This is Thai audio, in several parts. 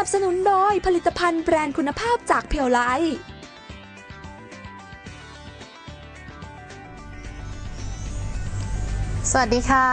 นับสนุนโดยผลิตภัณฑ์แบรนด์คุณภาพจากเพียวไล สวัสดีค่ะ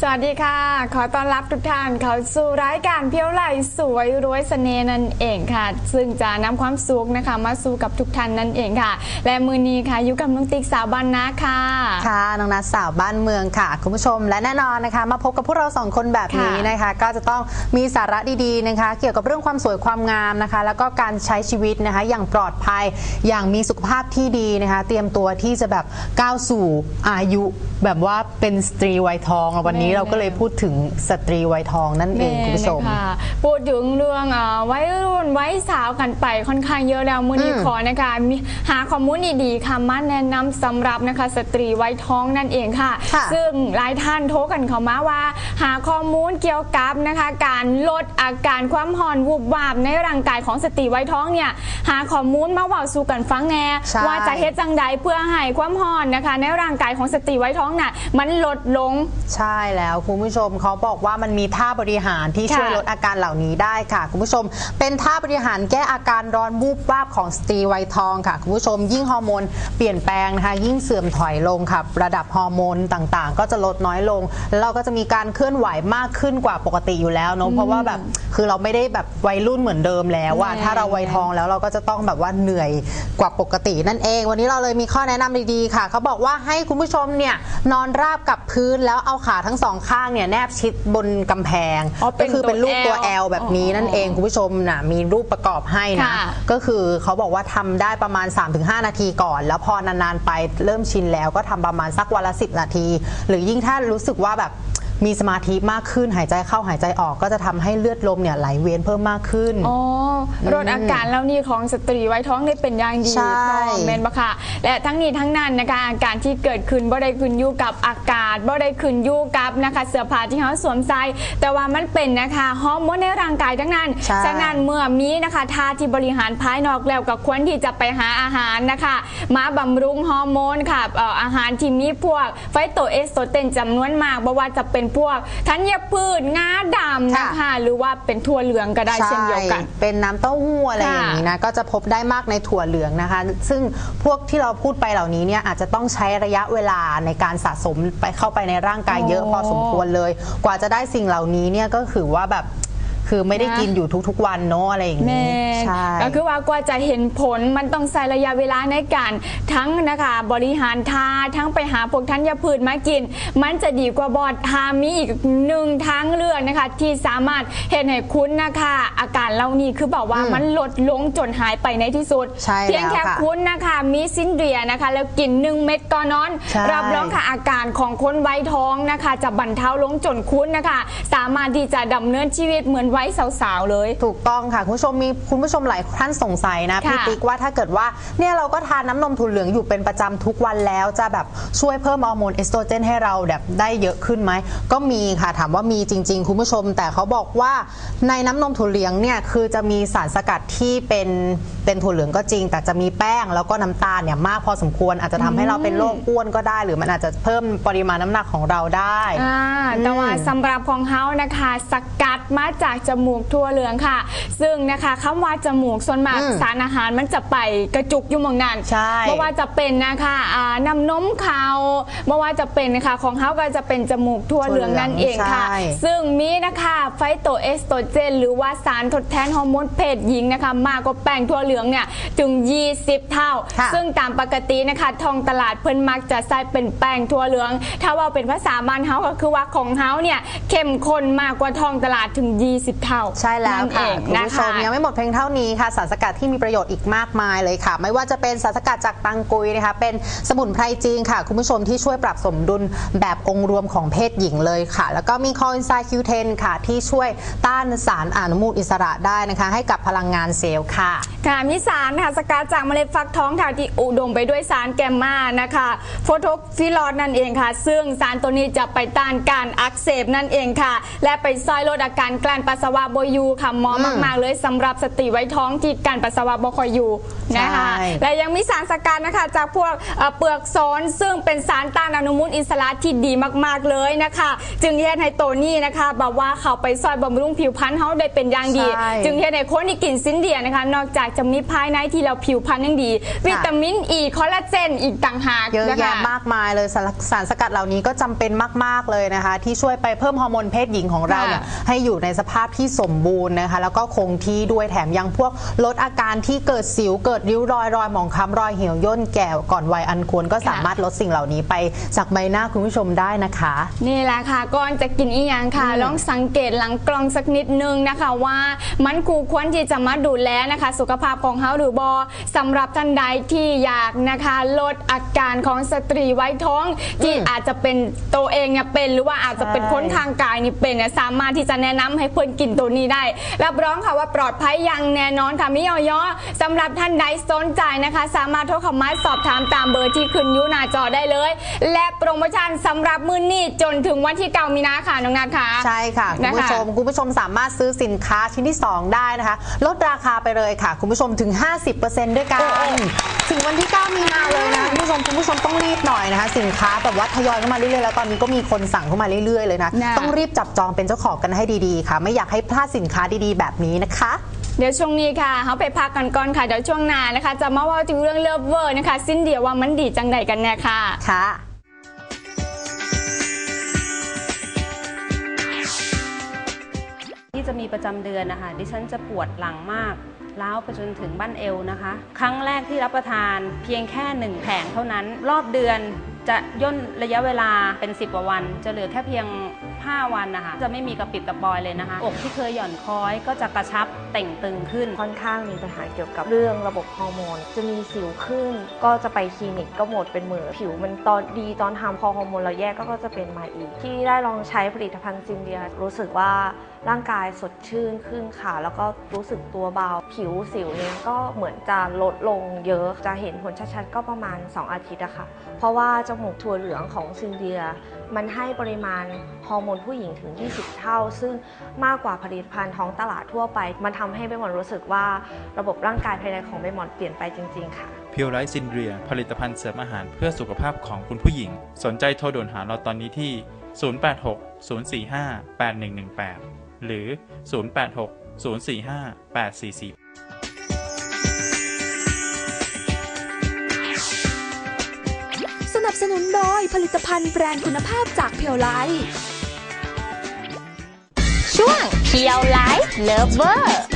สวัสดีค่ะ ขอต้อนรับทุกท่านเข้าสู่รายการเพียวไหลสวยรวยเสน่ห์นั่นเองค่ะ ซึ่งจะนำความสุขนะคะมาสู่กับทุกท่านนั่นเองค่ะ และมือนี้ค่ะอยู่กับน้องติ๊กสาวบ้านนาค่ะ ค่ะน้องนัทสาวบ้านเมืองค่ะ คุณผู้ชมและแน่นอนนะคะ มาพบกับพวกเราสองคนแบบนี้ค่ะนะคะ ก็จะต้องมีสาระดีๆนะคะ เกี่ยวกับเรื่องความสวยความงามนะคะ แล้วก็การใช้ชีวิตนะคะ อย่างปลอดภัยอย่างมีสุขภาพที่ดีนะคะ เตรียมตัวที่จะแบบก้าวสู่อายุแบบว่าเป็นสตรีวัยทอง วันนี้แม่เราก็เลยพูดถึงสตรีวัยทองนั่นเองคุณผู้ชมแเลยค่ะพูดถึงเรื่องเอ่อวัยรุ่นวัยสาวกันไปค่อนข้างเยอะแล้วมือนี้อืมขอนะคะมีหาข้อมูลดีๆค่ะมาแนะนำสำหรับนะคะ สตรีวัยท้องนั่นเองค่ะค่ะ ซึ่งหลายท่านโทรกันเข้ามาว่า หาข้อมูลเกี่ยวกับนะคะ การลดอาการความหอนวูบวาบในร่างกายของสตรีวัยท้องเนี่ยหาข้อมูลมาเว่าสู่กันฟังแน่ใช่ว่าจะเฮ็ดจังใดเพื่อให้ความหอนนะคะ ในร่างกายของสตรีวัยท้องน่ะมันลดลง ใช่แล้วคุณผู้ชมเขาบอกว่ามันมีท่าบริหารที่ค่ะช่วยลดอาการเหล่านี้ได้ค่ะ คุณผู้ชม เป็นท่าบริหารแก้อาการร้อนวูบวาบของสตรีวัยทองค่ะคุณผู้ชม ยิ่งฮอร์โมนเปลี่ยนแปลงนะคะยิ่งเสื่อมถอยลงค่ะระดับฮอร์โมนต่างๆ ก็จะลดน้อยลง แล้วเราก็จะมีการเคลื่อนไหวมากขึ้นกว่าปกติอยู่แล้วเนอะเพราะว่าแบบคือเราไม่ได้แบบวัยรุ่นเหมือนเดิมแล้วว่าแน่ถ้าเราวัยทองแล้วเราก็จะต้องแบบว่าเหนื่อยกว่าปกตินั่นเอง วันนี้เราเลยมีข้อแนะนำดีๆค่ะ เขาบอกว่าให้คุณผู้ชมเนี่ยนอนราบกับพื้นแล้วเอาขาทั้งสองข้างเนี่ยแนบชิดบนกำแพง อ๋อเป็ก็นคือเป็นรูปตัว ตัวแอ L ลแบบนี้นั่นเองคุณผู้ชมนะมีรูปประกอบให้นะ ค่ะก็คือเขาบอกว่าทำได้ประมาณ 3-5 นาทีก่อน แล้วพอนานๆไปเริ่มชินแล้วก็ทำประมาณสักวันละ 10 นาที หรือยิ่งถ้ารู้สึกว่าแบบ มีสมาธิมากขึ้นหายใจเข้าหายใจออกก็จะทำให้เลือดลมเนี่ยไหลเวียนเพิ่มมากขึ้น อ๋อลดอาการแล้วนี่ของสตรีไว้ท้องได้เป็นอย่างดีใช่พอเมนบะค่ะ และทั้งนี้ทั้งนั้นนะคะอาการที่เกิดขึ้นบ่ได้ขึ้นอยู่กับอากาศบ่ได้ขึ้นอยู่กับนะคะเสื้อผ้าที่เขาสวมใส่แต่ว่ามันเป็นนะคะฮอร์โมนในร่างกายทั้งนั้นใช่ ฉะนั้นเมื่อมีนะคะทาที่บริหารภายนอกแล้วก็ควรที่จะไปหาอาหารนะคะมาบำรุงฮอร์โมนค่ะเอ่ออาหารที่มีพวกไฟโตเอสโตรเจนจำนวนมากบ่ว่าจะเป็นพวกธัญพืชงาดำนะคะหรือว่าเป็นถั่วเหลืองก็ได้เช่นเดียวกัน ใช่เป็นน้ำเต้าหู้อะไรค่ะอย่างนี้นะก็จะพบได้มากในถั่วเหลืองนะคะ ซึ่งพวกที่เราพูดไปเหล่านี้เนี่ยอาจจะต้องใช้ระยะเวลาในการสะสมไปเข้าไปในร่างกายเยอะอ๋อพอสมควรเลย กว่าจะได้สิ่งเหล่านี้เนี่ยก็คือว่าแบบ คือไม่ได้นะกินอยู่ทุกๆ วันเนาะอะไรอย่างแม่นี้นใช่ ก็คือว่ากว่าจะเห็นผลมันต้องใช้ระยะเวลาในการทั้งนะคะ บริหารทาทั้งไปหาพวกธัญพืชมากิน มันจะดีกว่าบอดทามีอีกหนึ่งทางเลือกนะคะ ที่สามารถเห็นให้คุณนะคะ อาการเหล่านี้คือบอกว่าอืมมันลดลงจนหายไปในที่สุด ใช่เพียงแค่แล้วค่ะคุณนะคะ มีซินเดรียนะคะ แล้วกินหนึ่งเม็ดก่อนนอน ใช่ รับรองค่ะอาการของคนไว้ท้องนะคะ จะบรรเทาลงจนคุณนะคะ สามารถที่จะดำเนินชีวิตเหมือนไว้สาวๆเลย ถูกต้องค่ะ คุณผู้ชมมีคุณผู้ชมหลายท่านสงสัยนะค่ะพี่ติ๊กว่าถ้าเกิดว่าเนี่ยเราก็ทานน้ำนมถั่วเหลืองอยู่เป็นประจำทุกวันแล้ว จะแบบช่วยเพิ่มฮอร์โมนเอสโตรเจนให้เราแบบได้เยอะขึ้นไหมก็มีค่ะถามว่ามีจริง ๆ คุณผู้ชม แต่เขาบอกว่าในน้ำนมถั่วเหลืองเนี่ยคือจะมีสารสกัดที่เป็นเป็นถั่วเหลืองก็จริง แต่จะมีแป้งแล้วก็น้ำตาลเนี่ยมากพอสมควรอาจจะทำให้เราเป็นโรคอ้วนก็ได้ หรือมันอาจจะเพิ่มปริมาณน้ำหนักของเราได้อ่าแต่ว่าอืมสำหรับของเขานะคะ สกัดมาจากจมูกทั่วเหลืองค่ะ ซึ่งนะคะคำว่าจมูกส่วนมากอืมสารอาหารมันจะไปกระจุกอยู่เมืองนั้นใช่ไม่ว่าจะเป็นนะคะอ่านำนมเขาไม่ว่าจะเป็นนะคะของเขาก็จะเป็นจมูกทั่วเหลืองนั่นเองค่ะ ใช่ ซึ่งมีนะคะไฟโตเอสโตรเจน หรือว่าสารทดแทนฮอร์โมนเพศหญิงนะคะ มากกว่าแป้งทั่วเหลืองเนี่ยถึง 20 เท่า ค่ะซึ่งตามปกตินะคะทองตลาดเพิ่นมักจะใส่เป็นแป้งทั่วเหลือง ถ้าว่าเป็นภาษาบ้านเฮาก็คือว่าของเฮาเนี่ยเข้มข้นมากกว่าทองตลาดถึง20เท่าใช่แล้วนั่นเอค่ะงคุณนะผู้ชคะมยังไม่หมดเพียงเท่านี้ค่ะสารสกัดที่มีประโยชน์อีกมากมายเลยค่ะ ไม่ว่าจะเป็นสารสกัดจากตังกุยนะคะ เป็นสมุนไพรจีนค่ะ คุณผู้ชมที่ช่วยปรับสมดุลแบบองค์รวมของเพศหญิงเลยค่ะ แล้วก็มีคออินไซคิวเทนค่ะ ที่ช่วยต้านสารอนุมูลอิสระได้นะคะ ให้กับพลังงานเซลล์ค่ะ ค่ะมีสารค่ะสกัดจากเมล็ดฟักทองค่ะที่อุดมไปด้วยสารแกมมานะคะโฟโทฟิลอดนั่นเองค่ะ ซึ่งสารตัวนี้จะไปต้านการอักเสบนั่นเองค่ะ และไปซอยลดอาการกลั่นปัสสสาวะบอยู่ค่ะเหมออืมมาก ๆ เลยสำหรับสตรีไว้ท้องที่การปัสสาวะบ่ค่อยอยู่นะคะ ใช่ และยังมีสารสกัดนะคะ จากพวกเอ่อเปลือกซ้อนซึ่งเป็นสารต้านอนุมูลอิสระที่ดีมาก ๆ เลยนะคะ จึงเฮ็ดให้โตนี่นะคะแบบว่าเขาไปซอยบำรุงผิวพรรณเขาได้เป็นอย่างดี ใช่จึงเฮ็ดให้คนที่กินซินเดียนะคะ นอกจากจะมีภายในที่เราผิวพรรณยังดี วิตามินอ e, ีคอลลาเจนอีกต่างหากเยอะนะคะแยะมากมายเลยสารสารสกัดเหล่านี้ก็จำเป็นมาก ๆ เลยนะคะ ที่ช่วยไปเพิ่มฮอร์โมนเพศหญิงของเราเนี่ยค่ะ ให้อยู่ในสภาพที่สมบูรณ์นะคะ แล้วก็คงที่ด้วยแถมยังพวกลดอาการที่เกิดสิวเกิดริ้วรอยรอยหมองคล้ำรอยเหี่ยวย่นแก่ก่อนวัยอันควรก็สามารถลดสิ่งเหล่านี้ไปจากใบหน้าคุณผู้ชมได้นะคะ นี่แหละค่ะก่อนจะกินอีหยังค่ะลองสังเกตหลังกล้องสักนิดนึงนะคะว่ามันคูควรที่จะมาดูแลนะคะ สุขภาพของเขาหรือบอสำหรับท่านใดที่อยากนะคะลดอาการของสตรีไว้ท้องที่อาจจะเป็นตัวเองเนี่ยเป็นหรือว่าอาจจะเป็นคนทางกายนี่เป็นเนี่ยสามารถที่จะแนะนำให้เพื่อนกินตัวนี้ได้ รับรองค่ะว่าปลอดภัยอย่างแน่นอนค่ะมิยอยอสำหรับท่านใดสนใจนะคะ สามารถโทรเข้ามาสอบถามตามเบอร์ที่ขึ้นอยู่หน้าจอได้เลย และโปรโมชั่นสำหรับมื้อนี้จนถึงวันที่เก้ามีนาค่ะน้องนัทค่ะ ใช่ค่ะ คุณผู้ชมคุณผู้ชมสามารถซื้อสินค้าชิ้นที่ 2 ได้นะคะ ลดราคาไปเลยค่ะ คุณผู้ชมถึง 50%ด้วยกันโอ้โอ้ถึงวันที่ 9 มีนาเลยนะคุณผู้ชมคุณผู้ชมต้องรีบหน่อยนะคะ สินค้าแบบว่าทยอยเข้ามาเรื่อยๆแล้วตอนนี้ก็มีคนสั่งเข้ามาเรื่อยๆเลยนะ น่ะ ต้องรีบจับจองเป็นเจ้าของกันให้ดีๆค่ะ ไม่อยากให้พลาดสินค้าดีๆ แบบนี้นะคะ เดี๋ยวช่วงนี้ค่ะเขาไปพักกันก่อนค่ะ เดี๋ยวช่วงหน้านะคะ จะมาว่าถึงเรื่องเลิฟเวอร์นะคะ สิ้นเดียวว่ามันดีจังใดกันแน่ค่ะ ค่ะที่จะมีประจำเดือนนะคะดิฉันจะปวดหลังมากล้าวไปจนถึงบั้นเอวนะคะ ครั้งแรกที่รับประทานเพียงแค่หนึ่งแผงเท่านั้น รอบเดือนจะย่นระยะเวลาเป็น 10กว่าวัน จะเหลือแค่เพียง 5 วันนะคะจะไม่มีกระปิดกระปอยเลยนะคะ อกที่เคยหย่อนคล้อยก็จะกระชับเต่งตึงขึ้น ค่อนข้างมีปัญหาเกี่ยวกับเรื่องระบบฮอร์โมน จะมีสิวขึ้น ก็จะไปคลินิกก็หมดเป็นหมื่นผิวมันตอนดีตอนทำพอฮอร์โมนเราแยกก็ก็จะเป็นมาอีก ที่ได้ลองใช้ผลิตภัณฑ์ซินเดียรู้สึกว่าร่างกายสดชื่นขึ้นค่ะ แล้วก็รู้สึกตัวเบา ผิวสิวเนี่ยก็เหมือนจะลดลงเยอะจะเห็นผลชัดๆ ก็ประมาณ 2 อาทิตย์อะค่ะ เพราะว่าจมูกถั่วเหลืองของซินเดีย มันให้ปริมาณฮอร์โมนผู้หญิงถึง 20 เท่า ซึ่งมากกว่าผลิตภัณฑ์ท้องตลาดทั่วไป มันทำให้ใบหมอนรู้สึกว่าระบบร่างกายภายในของใบหมอนเปลี่ยนไปจริง ๆ ค่ะเพียวไ i ท์ซินเดรียผลิตภัณฑ์เสริมอาหารเพื่อสุขภาพของคุณผู้หญิง สนใจโทรด่วนหาเราตอนนี้ที่ 086 045 8118 หรือ 086 045 8440สนับสนุนโดยผลิตภัณฑ์แบรนด์คุณภาพจากเพียวไลท์ ช่วงเพียวไลฟ์เลิฟเวอร์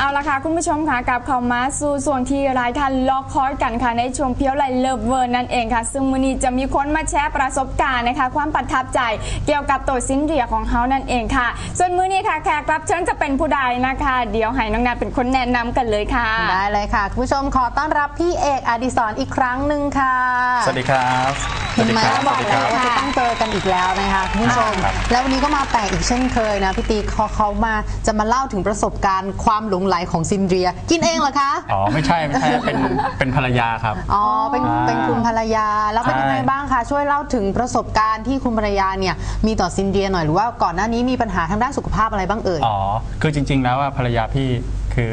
เอาละค่ะ คุณผู้ชมค่ะกลับเข้ามาสู่ส่วนที่หลายท่านล็อกคอร์สกันค่ะ ในช่วงเพียวไลฟ์เลิฟเวอร์นั่นเองค่ะ ซึ่งมื้อนี้จะมีคนมาแชร์ประสบการณ์นะคะ ความประทับใจเกี่ยวกับตัวสินเดียของเขานั่นเองค่ะ ส่วนมื้อนี้ค่ะแขกรับเชิญจะเป็นผู้ใดนะคะ เดี๋ยวให้น้องนาเป็นคนแนะนำกันเลยค่ะ ได้เลยค่ะ คุณผู้ชมขอต้อนรับพี่เอกอดิศรอีกครั้งหนึ่งค่ะ สวัสดีครับเห็นไหมสวับสอกดีคแล้รัวว่าจะต้องเจอกันอีกแล้วนะคะคุณผู้ชมครับแล้ววันนี้ก็มาแปลกอีกเช่นเคยนะพี่ตีเขาเขามาจะมาเล่าถึงประสบการณ์ความหลงไหลของซินเดรีย กินเองเหรอคะ อ๋อไม่ใช่ไม่ใช่เป็นเป็นภรรยาครับ อ๋อเป็นอ่าเป็นคุณภรรยา แล้วเป็นยังไงใช่ บ้างคะ ช่วยเล่าถึงประสบการณ์ที่คุณภรรยาเนี่ยมีต่อซินเดรียหน่อยหรือว่าก่อนหน้านี้มีปัญหาทางด้านสุขภาพอะไรบ้างเอ่ย อ๋อคือจริง ๆ แล้วว่าภรรยาพี่คือ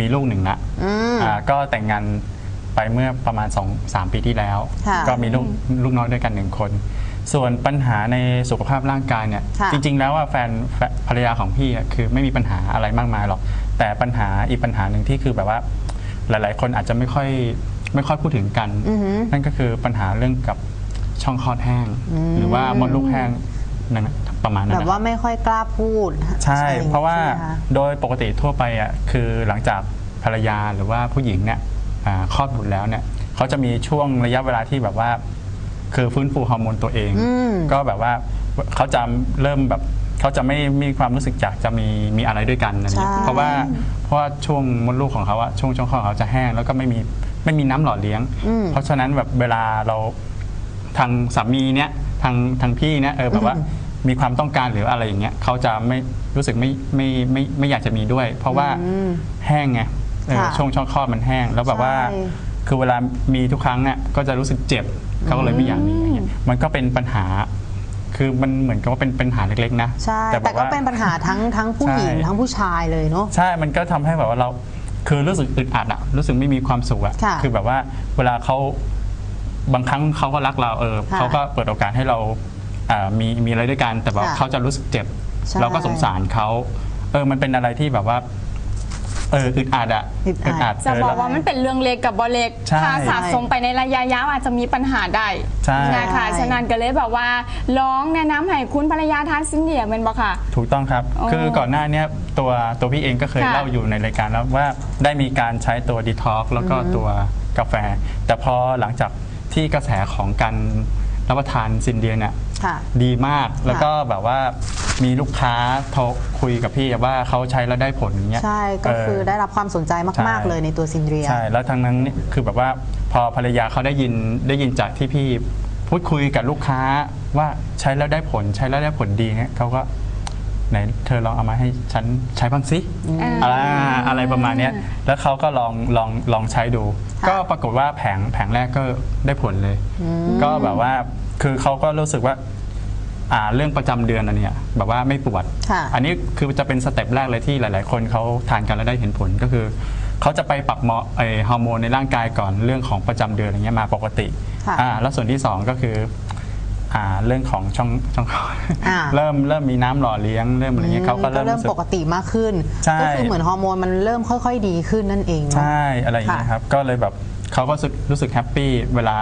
มีลูกหนึ่งละอืมอ่าก็แต่งงานไปเมื่อประมาณ2 3ปีที่แล้ว ค่ะ ก็มีลูกลูกน้อยด้วยกันหนึ่งคน ส่วนปัญหาในสุขภาพร่างกายเนี่ย ค่ะ จริง ๆ แล้วว่าแฟนแฟนภรรยาของพี่อะคือไม่มีปัญหาอะไรมากมายหรอก แต่ปัญหาอีกปัญหาหนึ่งที่คือแบบว่า หลาย ๆ คนอาจจะไม่ค่อยไม่ค่อยพูดถึงกัน อือหือ นั่นก็คือปัญหาเรื่องกับช่องคลอดแห้ง หรือว่ามดลูกแห้งนั่นน่ะประมาณนั้นแบบนะ ว่าไม่ค่อยกล้าพูดใช่ อย่งนี้เพราะว่าใช่ไหมคะโดยปกติทั่วไปอะคือหลังจากภรรยาหรือว่าผู้หญิงเนี่ยอ่าคลอดบุตรแล้วเนี่ยเขาจะมีช่วงระยะเวลาที่แบบว่า คือฟื้นฟูฮอร์โมนตัวเองอืมก็แบบว่าเขาจะเริ่มแบบ เขาจะไม่มีความรู้สึกอยากจะมีมีอะไรด้วยกันอะไรเงี้ยใช่ เพราะว่าเพราะว่าช่วงมดลูกของเขาอะช่วงช่วงคลอดของเขาจะแห้งแล้วก็ไม่มีไม่มีน้ำหล่อเลี้ยง อืม เพราะฉะนั้นแบบเวลาเราทางสามีเนี่ยทางทางพี่เนี่ยเออแบบว่ามีความต้องการหรืออะไรอย่างเงี้ยเขาจะไม่รู้สึกไม่ไม่ไม่ไม่อยากจะมีด้วย เพราะว่าอืมแห้งไงเออค่ะช่วงช่องคลอดมันแห้งแล้วแบบว่า ใช่ คือเวลามีทุกครั้งเนี่ยก็จะรู้สึกเจ็บเขาก็เลยไม่อยากมีอย่างเงี้ยมันก็เป็นปัญหา คืคือมันเหมือนกับว่าเป็นเป็นปัญหาเล็กๆนะใช่บแต่อกก็ว่าเป็นปัญหาทั้งทั้งผู้หญิงใช่ ทั้งผู้ชายเลยเนาะ ใช่ มันก็ทำให้แบบว่าเราคือรู้สึกอึดอัดอะรู้สึกไม่มีความสุขอะค่ะคือแบบว่าเวลาเขาบางครั้งเขาก็รักเราเออค่ะเขาก็เปิดโอกาสให้เราอ่ามีมีอะไรด้วยกันแต่แบบค่ะเขาจะรู้สึกเจ็บ ใช่เราก็สงสารเขาเออมันเป็นอะไรที่แบบว่า เอออึดอัดอะอึดอัด จะเบอกว่ามันเป็นเรื่องเล็กกับบอเล็กใช่ถ้าสะสมไปในระยะยาวอาจจะมีปัญหาได้ใช่ นะคะฉะนั้นก็เลยแบบว่าร้องแนะนำให้คุณภรรยาทานซินเดียเป็นบอกค่ะ ถูกต้องครับ อ๋อคือก่อนหน้าเนี้ยตัวตัวพี่เองก็เคยค่ะเล่าอยู่ในรายการแล้วว่าได้มีการใช้ตัวดีท็อกแล้วก็ตัวกาแฟ แต่พอหลังจากที่กระแสของการรับประทานซินเดียเนี่ย ค่ะดีมากแล้วก็แบบว่ามีลูกค้าโทรคุยกับพี่ว่าเขาใช้แล้วได้ผลอย่างเงี้ย ใช่ก็คือเได้รับความสนใจมากใช่ๆเลยในตัวซินเดรีย ใช่ แล้วทางนั้นเนี่ยคือแบบว่าพอภรรยาเขาได้ยินได้ยินจากที่พี่พูดคุยกับลูกค้าว่าใช้แล้วได้ผลใช้แล้วได้ผลดีเนี่ยเขาก็ไหนเธอลองเอามาให้ฉันใช้บ้างสิอ่าอะไรอะไรประมาณเนี้ยแล้วเขาก็ลองลองลองใช้ดูค่ะก็ปรากฏว่าแผงแผงแรกก็ได้ผลเลย ก็แบบว่า คือเขาก็รู้สึกว่าอ่าเรื่องประจำเดือนอันเนี้ยแบบว่าไม่ปวด ค่ะ อันนี้คือจะเป็นสเต็ปแรกเลยที่หลาย ๆ คนเขาทานกันแล้วได้เห็นผลก็คือเขาจะไปปรับมอไอฮอร์โมนในร่างกายก่อนเรื่องของประจำเดือนอะไรเงี้ยมาปกติค่ะ อ่าแล้วส่วนที่สองก็คืออ่าเรื่องของช่องช่องคลอดอ่าเริ่มเริ่มมีน้ำหล่อเลี้ยงเริ่มอะไรเงี้ยเขาก็ก็เริ่มเริ่มรู้สึก ปกติมากขึ้น ใช่ ก็คือเหมือนฮอร์โมนมันเริ่มค่อย ๆ ดีขึ้นนั่นเองเนาะ ใช่อะไรอย่างเงี้ยค่ะ ครับ ก็เลยแบบเขาก็รู้สึกรู้สึกแฮปปี้เวลา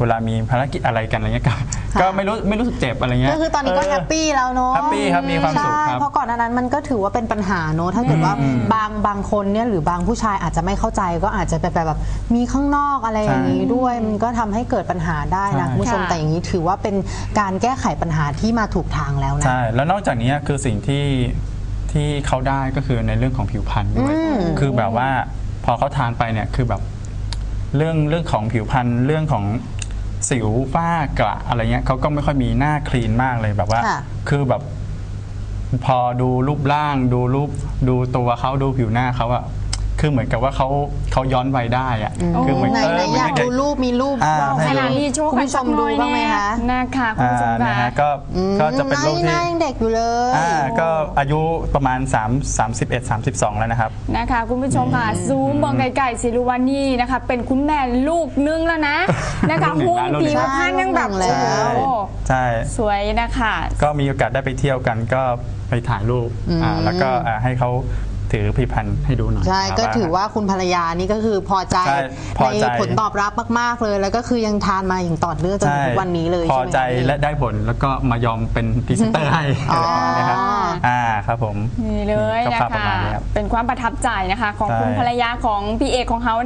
เวลามีภารกิจอะไรกันอะไรเงี้ยก็ก็ไม่รู้ไม่รู้สึกเจ็บอะไรเงี้ยก็คือตอนนี้ก็เแฮปปี้แล้วเนาะแฮปปี้ครับมีความสุขใช่ครับเพราะก่อนหน้านั้นมันก็ถือว่าเป็นปัญหาเนอะถ้าเกิดว่าบางบางคนเนี่ยหรือบางผู้ชายอาจจะไม่เข้าใจก็อาจจะแบบแบบมีข้างนอกอะไรอย่างนี้ด้วยมันก็ทำให้เกิดปัญหาได้นะใช่คุณผู้ชมค่ะแต่อย่างนี้ถือว่าเป็นการแก้ไขปัญหาที่มาถูกทางแล้วนะใช่แล้วนอกจากนี้คือสิ่งที่ที่เขาได้ก็คือในเรื่องของผิวพรรณด้วยอืมคือแบบว่าพอเขาทานไปเนี่ยคือแบบเรื่องเรื่องของผิวพรรณเรื่องของ สิวฝ้ากระอะไรเงี้ยเขาก็ไม่ค่อยมีหน้าคลีนมากเลยแบบว่า ค่ะ คือแบบ พอดูรูปร่าง ดูรูปดูตัวเขาดูผิวหน้าเขาอะ คือเหมือนกับว่าเขาเขาย้อนวัยได้อะคือเหมือนไหนเอไหนอเหมือนยากเด็ดูกรูปมีรูปอ่าบอกให้ขให้นาดดูนี้โชว์คุณกันผู้ชสัมกหดูน่อยบ้างไหมเนี่ยคะ นะคะคุณอ่าผู้ชมนะค่ะฮะก็อืมก็จะเป็นรูปหที่น้ายังเด็กอยู่เลย อ่าก็อายุประมาณ 3 31 32 แล้วนะครับ นะคะคุณผู้ชมค่ะซูมมองไกลๆสิรู้ว่านี่นะคะ เป็นคุณแม่ลูกนึงแล้วนะ นะคะลูกหนึ่งหุ้นนะลูกหนึ่ผิงวพรรณยังแบบใช่โอ้โหใช่ สวยนะคะ ก็มีโอกาสได้ไปเที่ยวกันก็ไปถ่ายรูปอ่าแล้วก็อ่าให้เขา ถือผลิตภัณฑ์ให้ดูหน่อยใช่ก็ถือว่าคุณภรรยานี่ก็คือพอใจใช่พอในใจ ผลตอบรับมาก ๆ เลย แล้วก็คือยังทานมาอย่างต่อเนื่องจนถึงทุกวันนี้เลยพอใช่ไหมใจคะ และได้ผลแล้วก็มายอมเป็นพรีเซนเตอร์ให้อ๋อ นะครับอ่าครับผมนี่เลยนะก็ภาพประคะมาณนี้ครับ เป็นความประทับใจนะคะ ของใช่ คุณภรรยาของพี่เอกของเขา